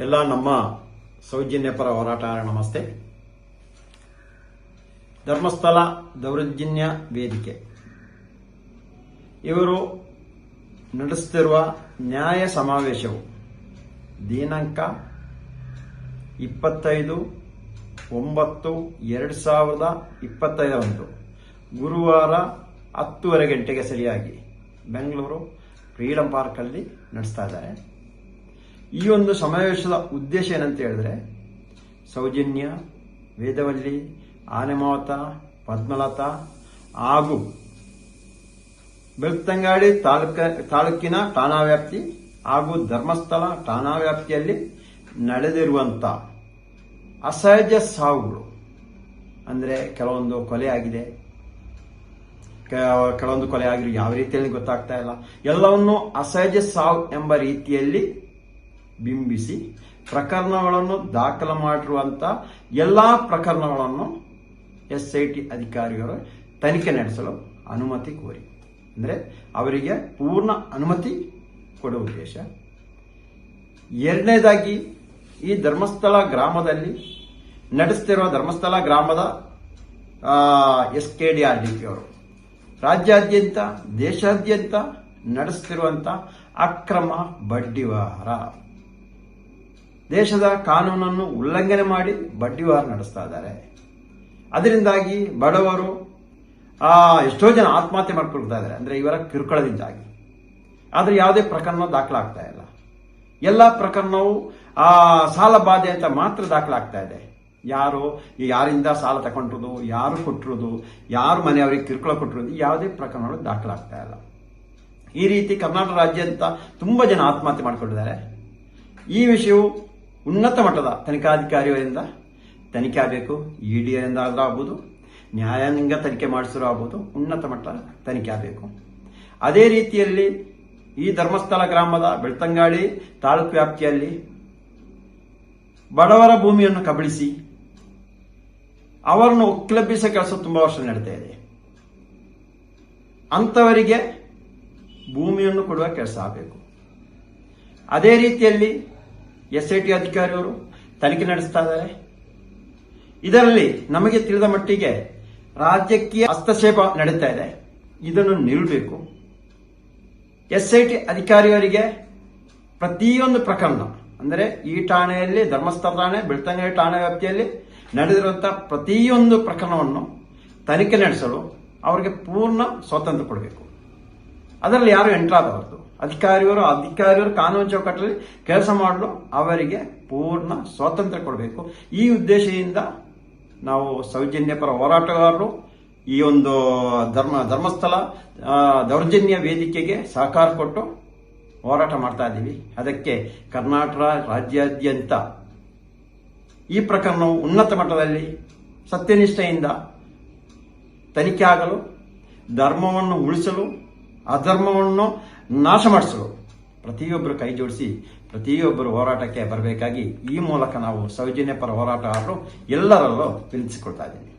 ಎಲ್ಲ ನಮ್ಮ ಸೌಜನ್ಯ ಪರ ಹೋರಾಟ ನಮಸ್ತೆ. ಧರ್ಮಸ್ಥಳ ದೌರ್ಜನ್ಯ ವೇದಿಕೆ. ಇವರು ನಡೆಸುತ್ತಿರುವ ನ್ಯಾಯ ಸಮಾವೇಶವು ದಿನಾಂಕ ಇಪ್ಪತ್ತೈದು ಒಂಬತ್ತು ಎರಡು ಸಾವಿರದ ಇಪ್ಪತ್ತೈದರಂದು ಗುರುವಾರ ಹತ್ತುವರೆ ಗಂಟೆಗೆ ಸರಿಯಾಗಿ ಬೆಂಗಳೂರು ಫ್ರೀಡಂ ಪಾರ್ಕಲ್ಲಿ ನಡೆಸ್ತಾ ಇದ್ದಾರೆ. ಈ ಒಂದು ಸಮಾವೇಶದ ಉದ್ದೇಶ ಏನಂತ ಹೇಳಿದ್ರೆ, ಸೌಜನ್ಯ, ವೇದವಲ್ಲಿ, ಆನೆಮಾವತ, ಪದ್ಮಲತಾ ಹಾಗೂ ಬೆಳ್ತಂಗಾಡಿ ತಾಲೂಕ, ತಾಲೂಕಿನ ಠಾಣಾ ವ್ಯಾಪ್ತಿ ಹಾಗೂ ಧರ್ಮಸ್ಥಳ ಠಾಣಾ ವ್ಯಾಪ್ತಿಯಲ್ಲಿ ನಡೆದಿರುವಂತ ಅಸಹಜ ಸಾವುಗಳು ಅಂದರೆ ಕೆಲವೊಂದು ಕೊಲೆ ಆಗಿದೆ. ಕೆಲವೊಂದು ಕೊಲೆ ಆಗಿರೋ ಯಾವ ರೀತಿಯಲ್ಲಿ ಗೊತ್ತಾಗ್ತಾ ಇಲ್ಲ. ಎಲ್ಲವನ್ನು ಅಸಹಜ ಸಾವು ಎಂಬ ರೀತಿಯಲ್ಲಿ ಬಿಂಬಿಸಿ ಪ್ರಕರಣಗಳನ್ನು ದಾಖಲು ಮಾಡಿರುವಂಥ ಎಲ್ಲಾ ಪ್ರಕರಣಗಳನ್ನು ಎಸ್ ಐ ಟಿ ಅಧಿಕಾರಿಗಳು ತನಿಖೆ ನಡೆಸಲು ಅನುಮತಿ ಕೋರಿ. ಅಂದರೆ ಅವರಿಗೆ ಪೂರ್ಣ ಅನುಮತಿ ಕೊಡುವ ಉದ್ದೇಶ. ಎರಡನೇದಾಗಿ ಈ ಧರ್ಮಸ್ಥಳ ಗ್ರಾಮದಲ್ಲಿ ನಡೆಸ್ತಿರುವ ಧರ್ಮಸ್ಥಳ ಗ್ರಾಮದ S K D R D P ಅವರು ರಾಜ್ಯಾದ್ಯಂತ, ದೇಶಾದ್ಯಂತ ನಡೆಸುತ್ತಿರುವಂತ ಅಕ್ರಮ ಬಡ್ಡಿ ವ್ಯವಹಾರ. ದೇಶದ ಕಾನೂನನ್ನು ಉಲ್ಲಂಘನೆ ಮಾಡಿ ಬಡ್ಡಿ ವಾರ ನಡೆಸ್ತಾ ಇದ್ದಾರೆ. ಅದರಿಂದಾಗಿ ಬಡವರು ಎಷ್ಟೋ ಜನ ಆತ್ಮಹತ್ಯೆ ಮಾಡ್ಕೊಳ್ತಾ ಇದ್ದಾರೆ. ಅಂದರೆ ಇವರ ಕಿರುಕುಳದಿಂದಾಗಿ. ಆದರೆ ಯಾವುದೇ ಪ್ರಕರಣ ದಾಖಲಾಗ್ತಾ ಇಲ್ಲ. ಎಲ್ಲ ಪ್ರಕರಣವು, ಆ, ಸಾಲ ಬಾಧೆ ಅಂತ ಮಾತ್ರ ದಾಖಲಾಗ್ತಾ ಇದೆ. ಯಾರು, ಯಾರಿಂದ ಸಾಲ ತಗೊಂಡಿರೋದು ಯಾರು ಕೊಟ್ಟಿರೋದು ಯಾರು ಮನೆಯವರಿಗೆ ಕಿರುಕುಳ ಕೊಟ್ಟಿರೋದು ಯಾವುದೇ ಪ್ರಕರಣಗಳು ದಾಖಲಾಗ್ತಾ ಇಲ್ಲ. ಈ ರೀತಿ ಕರ್ನಾಟಕ ರಾಜ್ಯ ಅಂತ ತುಂಬ ಜನ ಆತ್ಮಹತ್ಯೆ ಮಾಡಿಕೊಂಡಿದ್ದಾರೆ. ಈ ವಿಷಯವು ಉನ್ನತ ಮಟ್ಟದ ತನಿಖಾಧಿಕಾರಿಗಳಿಂದ ತನಿಖೆ ಆಗಬೇಕು, ಇಡಿಯಿಂದ ಎಂದಾದರೂ ಆಗ್ಬೋದು ನ್ಯಾಯಾಂಗ ತನಿಖೆ ಮಾಡಿಸಿರೋ ಆಗ್ಬೋದು, ಉನ್ನತ ಮಟ್ಟದ ತನಿಖೆ ಆಗಬೇಕು. ಅದೇ ರೀತಿಯಲ್ಲಿ ಈ ಧರ್ಮಸ್ಥಳ ಗ್ರಾಮದ ಬೆಳ್ತಂಗಾಳಿ ತಾಲೂಕು ವ್ಯಾಪ್ತಿಯಲ್ಲಿ ಬಡವರ ಭೂಮಿಯನ್ನು ಕಬಳಿಸಿ ಅವರನ್ನು ಒಕ್ಕಲೆಬ್ಬಿಸೋ ಕೆಲಸ ತುಂಬಾ ವರ್ಷ ನಡೀತಾ ಇದೆ. ಅಂಥವರಿಗೆ ಭೂಮಿಯನ್ನು ಕೊಡುವ ಕೆಲಸ ಆಗಬೇಕು. ಅದೇ ರೀತಿಯಲ್ಲಿ ಎಸ್ ಐ ಟಿ ಅಧಿಕಾರಿಯವರು ತನಿಖೆ ನಡೆಸ್ತಾ ಇದ್ದಾರೆ. ಇದರಲ್ಲಿ ನಮಗೆ ತಿಳಿದ ಮಟ್ಟಿಗೆ ರಾಜಕೀಯ ಹಸ್ತಕ್ಷೇಪ ನಡೀತಾ ಇದೆ. ಇದನ್ನು ನಿಲ್ಲಬೇಕು ಎಸ್ ಐ ಟಿ ಅಧಿಕಾರಿಯವರಿಗೆ ಪ್ರತಿಯೊಂದು ಪ್ರಕರಣ, ಅಂದರೆ ಈ ಠಾಣೆಯಲ್ಲಿ, ಧರ್ಮಸ್ಥಳ ಠಾಣೆ, ಬೆಳ್ತಂಗಡಿ ಠಾಣೆ ವ್ಯಾಪ್ತಿಯಲ್ಲಿ ನಡೆದಿರುವಂತಹ ಪ್ರತಿಯೊಂದು ಪ್ರಕರಣವನ್ನು ತನಿಖೆ ನಡೆಸಲು ಅವರಿಗೆ ಪೂರ್ಣ ಸ್ವಾತಂತ್ರ್ಯ ಕೊಡಬೇಕು. ಅದರಲ್ಲಿ ಯಾರು ಎಂಟರ್ ಆಗಬಾರದು? ಅಧಿಕಾರಿಯವರು ಅಧಿಕಾರಿಯವರು ಕಾನೂನು ಚೌಕಟ್ಟಲ್ಲಿ ಕೆಲಸ ಮಾಡಲು ಅವರಿಗೆ ಪೂರ್ಣ ಸ್ವಾತಂತ್ರ್ಯ ಕೊಡಬೇಕು. ಈ ಉದ್ದೇಶದಿಂದ ನಾವು ಸೌಜನ್ಯ ಪರ ಹೋರಾಟಗಾರರು ಈ ಒಂದು ಧರ್ಮ, ಧರ್ಮಸ್ಥಳ ದೌರ್ಜನ್ಯ ವೇದಿಕೆಗೆ ಸಹಕಾರ ಕೊಟ್ಟು ಹೋರಾಟ ಮಾಡ್ತಾ ಇದ್ದೀವಿ. ಅದಕ್ಕೆ ಕರ್ನಾಟಕ ರಾಜ್ಯಾದ್ಯಂತ ಈ ಪ್ರಕರಣವು ಉನ್ನತ ಮಟ್ಟದಲ್ಲಿ ಸತ್ಯನಿಷ್ಠೆಯಿಂದ ತನಿಖೆ ಆಗಲು, ಧರ್ಮವನ್ನು ಉಳಿಸಲು, ಅಧರ್ಮವನ್ನು ನಾಶ ಮಾಡಿಸಲು ಪ್ರತಿಯೊಬ್ಬರು ಕೈ ಜೋಡಿಸಿ, ಪ್ರತಿಯೊಬ್ಬರು ಹೋರಾಟಕ್ಕೆ ಬರಬೇಕಾಗಿ ಈ ಮೂಲಕ ನಾವು ಸೌಜನ್ಯ ಪರ ಹೋರಾಟಗಾರರು ಎಲ್ಲರಲ್ಲೂ ವಿನಿಸಿಕೊಳ್ತಾ ಇದ್ದೀನಿ.